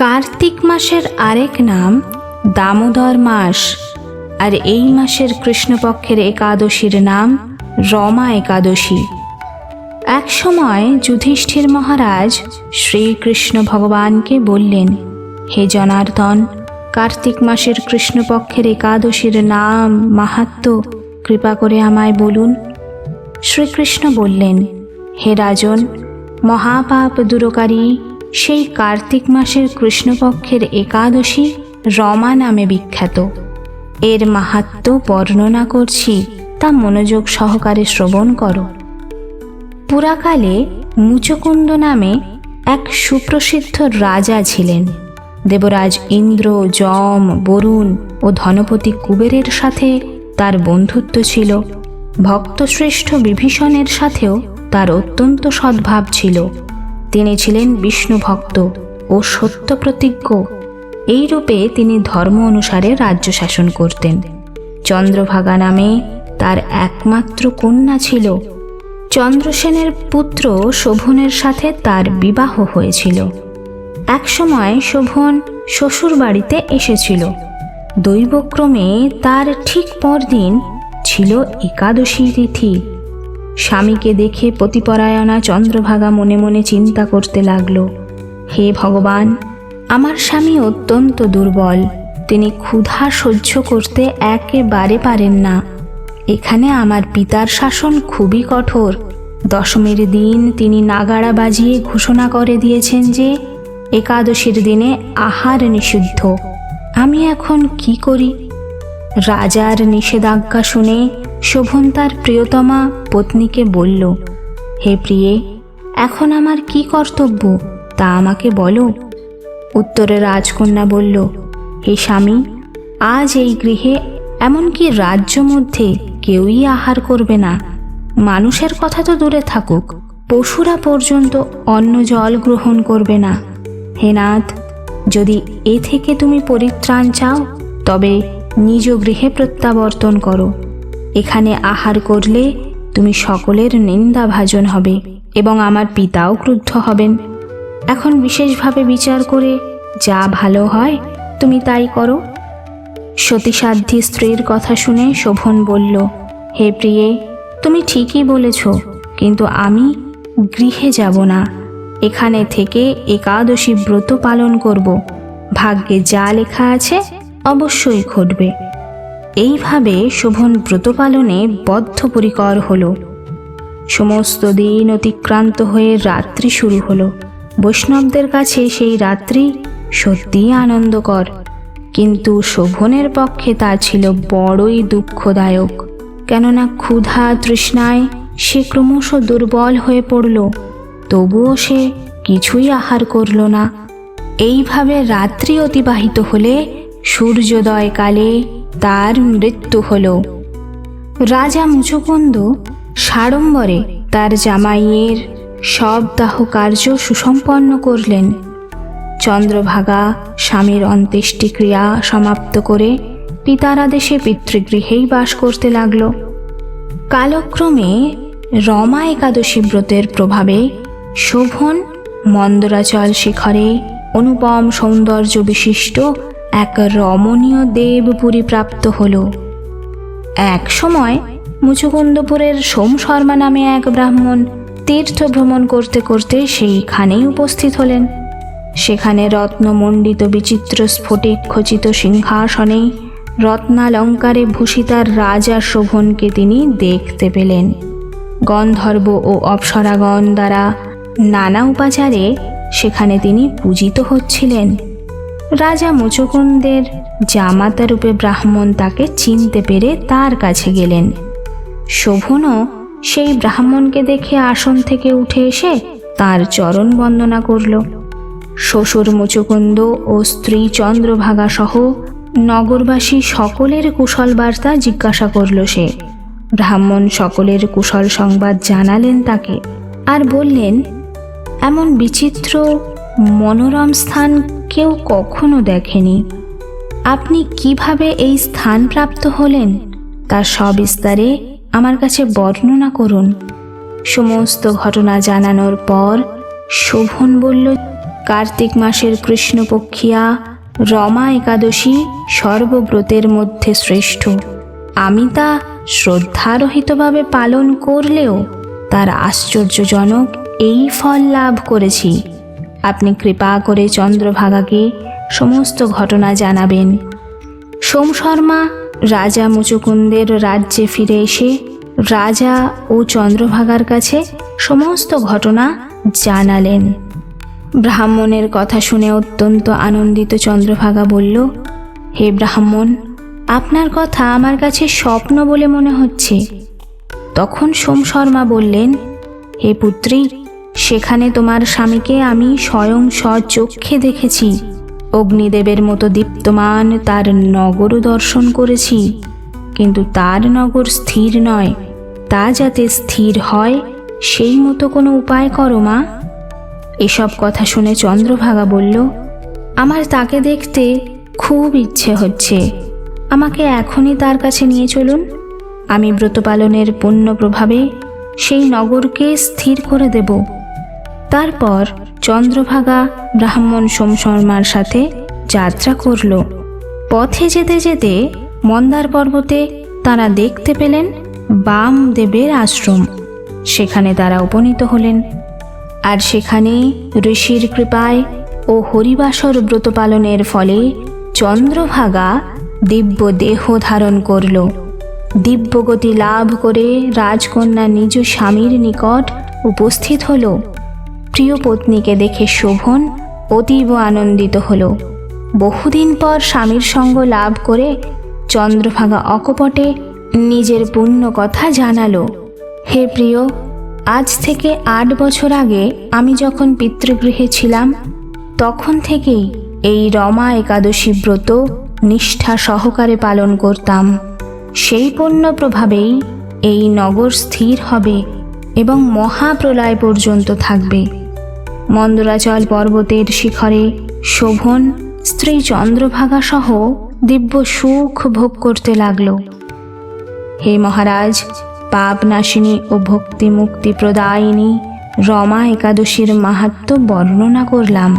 কার্তিক মাসের আরেক নাম দামোদর মাস। আর এই মাসের কৃষ্ণপক্ষের একাদশীর নাম রমা একাদশী। এক সময় যুধিষ্ঠির মহারাজ শ্রীকৃষ্ণ ভগবানকে বললেন, হে জনার্দন, কার্তিক মাসের কৃষ্ণপক্ষের একাদশীর নাম মাহাত্ম, কৃপা করে আমায় বলুন। শ্রীকৃষ্ণ বললেন, হে রাজন, মহাপাপ দূরকারী সেই কার্তিক মাসের কৃষ্ণপক্ষের একাদশী রমা নামে বিখ্যাত। এর মাহাত্ম বর্ণনা করছি, তা মনোযোগ সহকারে শ্রবণ করো। পুরাকালে মুচকুন্দ নামে এক সুপ্রসিদ্ধ রাজা ছিলেন। দেবরাজ ইন্দ্র, যম, বরুণ ও ধনপতি কুবেরের সাথে তার বন্ধুত্ব ছিল। ভক্তশ্রেষ্ঠ বিভীষণের সাথেও তার অত্যন্ত সদ্ভাব ছিল। তিনি ছিলেন বিষ্ণু ভক্ত ও সত্য প্রতিজ্ঞ। এই রূপে তিনি ধর্ম অনুসারে রাজ্য শাসন করতেন। চন্দ্রভাগা নামে তার একমাত্র কন্যা ছিল। চন্দ্রসেনের পুত্র শোভনের সাথে তার বিবাহ হয়েছিল। একসময় শোভন শ্বশুর বাড়িতে এসেছিল। দৈবক্রমে তার ঠিক পরদিন ছিল একাদশী তিথি। স্বামীকে দেখে পতিপরায়ণা চন্দ্রভাগা মনে মনে চিন্তা করতে লাগল। হে ভগবান, আমার স্বামী অত্যন্ত দুর্বল। তিনি ক্ষুধা সহ্য করতে একেবারে পারেন না। এখানে আমার পিতার শাসন খুবই কঠোর। দশমীর দিন তিনি নাগাড়া বাজিয়ে ঘোষণা করে দিয়েছেন যে, একাদশীর দিনে আহার নিষিদ্ধ। আমি এখন কি করি? রাজার নিষেধাজ্ঞা শুনে শোভন তার প্রিয়তমা পত্নীকে বলল, হে প্রিয়ে, এখন আমার কি কর্তব্য তা আমাকে বলো। উত্তরে রাজকন্যা বলল, হে স্বামী, আজ এই গৃহে এমনকি রাজ্য মধ্যে কেউই আহার করবে না। মানুষের কথা তো দূরে থাকুক, পশুরা পর্যন্ত অন্ন জল গ্রহণ করবে না। হে নাথ, যদি এ থেকে তুমি পরিত্রাণ চাও, তবে নিজ গৃহে প্রত্যাবর্তন করো। এখানে আহার করলে তুমি সকলের নিন্দা ভাজন হবে এবং আমার পিতাও ক্রুদ্ধ হবেন। এখন বিশেষভাবে বিচার করে যা ভালো হয় তুমি তাই করো। সতীসাধ্যী স্ত্রীর কথা শুনে শোভন বলল, হে প্রিয়ে, তুমি ঠিকই বলেছ, কিন্তু আমি গৃহে যাব না। এখানে থেকে একাদশী ব্রত পালন করব। ভাগ্যে যা লেখা আছে অবশ্যই ঘটবে। এইভাবে শোভন ব্রত পালনে বদ্ধপরিকর হল। সমস্ত দিন অতিক্রান্ত হয়ে রাত্রি শুরু হলো। বৈষ্ণবদের কাছে সেই রাত্রি সত্যিই আনন্দকর। কিন্তু শোভনের পক্ষে তা ছিল বড়ই দুঃখদায়ক। কেননা ক্ষুধা তৃষ্ণায় সে ক্রমশ দুর্বল হয়ে পড়ল। তবুও সে কিছুই আহার করল না। এইভাবে রাত্রি অতিবাহিত হলে সূর্যোদয়কালে তার মৃত্যু হল। রাজা মুচুকুন্দ সাড়ম্বরে তার জামাইয়ের সব দাহ কার্য সুসম্পন্ন করলেন। চন্দ্রভাগা স্বামীর অন্ত্যেষ্টিক্রিয়া সমাপ্ত করে পিতার আদেশে পিতৃগৃহেই বাস করতে লাগল। কালক্রমে রমা একাদশী ব্রতের প্রভাবে শোভন মন্দরাচল শিখরে অনুপম সৌন্দর্য বিশিষ্ট এক রমণীয় দেবপুরী প্রাপ্ত হল। এক সময় মুচুকুন্দপুরের সোম শর্মা নামে এক ব্রাহ্মণ তীর্থ ভ্রমণ করতে করতে সেইখানেই উপস্থিত হলেন। সেখানে রত্নমণ্ডিত বিচিত্র স্ফটিক খচিত সিংহাসনে রত্নালঙ্কারে ভূষিতার রাজা শোভনকে তিনি দেখতে পেলেন। গন্ধর্ব ও অপ্সরাগণ দ্বারা নানা উপাচারে সেখানে তিনি পূজিত হচ্ছিলেন। রাজা মুচুকুন্দের জামাতা রূপে ব্রাহ্মণ তাকে চিনতে পেরে তার কাছে গেলেন। শোভনও সেই ব্রাহ্মণকে দেখে আসন থেকে উঠে এসে তার চরণ বন্দনা করল। শ্বশুর মুচুকুন্দ ও স্ত্রী চন্দ্রভাগা সহ নগরবাসী সকলের কুশল বার্তা জিজ্ঞাসা করল সে। ব্রাহ্মণ সকলের কুশল সংবাদ জানালেন তাকে আর বললেন, এমন বিচিত্র, মনোরম স্থান কেউ কখনো দেখেনি। আপনি কীভাবে এই স্থান প্রাপ্ত হলেন তার সবিস্তারে আমার কাছে বর্ণনা করুন। সমস্ত ঘটনা জানানোর পর শোভন বলল, কার্তিক মাসের কৃষ্ণপক্ষিয়া রমা একাদশী সর্বব্রতের মধ্যে শ্রেষ্ঠ। আমি তা শ্রদ্ধারহিতভাবে পালন করলেও তার আশ্চর্যজনক এই ফল লাভ করেছি। আপনি কৃপা করে চন্দ্রভাগাকে সমস্ত ঘটনা জানাবেন। সোম শর্মা, রাজা মুচুকুন্দের রাজ্যে ফিরে এসে রাজা ও চন্দ্রভাগার কাছে সমস্ত ঘটনা জানালেন। ব্রাহ্মণের কথা শুনে অত্যন্ত আনন্দিত চন্দ্রভাগা বলল, হে ব্রাহ্মণ, আপনার কথা আমার কাছে স্বপ্ন বলে মনে হচ্ছে। তখন সোম শর্মা বললেন, হে পুত্রী সেখানে তোমার স্বামীকে আমি স্বয়ং স্বচক্ষে দেখেছি। অগ্নিদেবের মতো দীপ্তমান তার নগরও দর্শন করেছি। কিন্তু তার নগর স্থির নয়। তা যাতে স্থির হয়, সেই মতো কোনো উপায় করো মা। এসব কথা শুনে চন্দ্রভাগা বলল, আমার তাকে দেখতে খুব ইচ্ছে হচ্ছে। আমাকে এখনই তার কাছে নিয়ে চলুন। আমি ব্রত পালনের পুণ্য প্রভাবে সেই নগরকে স্থির করে দেব। তারপর চন্দ্রভাগা ব্রাহ্মণ সোম শর্মার সাথে যাত্রা করল। পথে যেতে যেতে মন্দার পর্বতে তারা দেখতে পেলেন বামদেবের আশ্রম। সেখানে তারা উপনীত হলেন। আর সেখানে ঋষির কৃপায় ও হরিবাসর ব্রত পালনের ফলে চন্দ্রভাগা দিব্য দেহ ধারণ করল। দিব্যগতি লাভ করে রাজকন্যা নিজ স্বামীর নিকট উপস্থিত হল। প্রিয় পত্নীকে দেখে শোভন অতীব আনন্দিত হল। বহুদিন পর স্বামীর সঙ্গ লাভ করে চন্দ্রভাগা অকপটে নিজের পুণ্য কথা জানালো। হে প্রিয়, আজ থেকে আট বছর আগে আমি যখন পিতৃগৃহে ছিলাম, তখন থেকেই এই রমা একাদশী ব্রত নিষ্ঠা সহকারে পালন করতাম। সেই পুণ্য প্রভাবেই এই নগর স্থির হবে এবং মহাপ্রলয় পর্যন্ত থাকবে। মন্দরাচল পর্বতের শিখরে শোভন স্ত্রী চন্দ্রভাগা সহ দিব্য সুখ ভোগ করতে লাগল। হে মহারাজ পাপ নাশিনী ও ভক্তি মুক্তি প্রদায়িনী রমা একাদশীর মাহাত্ম বর্ণনা করলাম।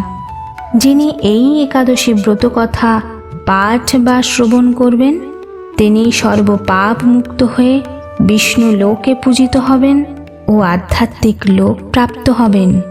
যিনি এই একাদশী ব্রত কথা পাঠ বা শ্রবণ করবেন, তিনি সর্বপাপ মুক্ত হয়ে বিষ্ণু লোকে পূজিত হবেন ও আধ্যাত্মিক লোক প্রাপ্ত হবেন।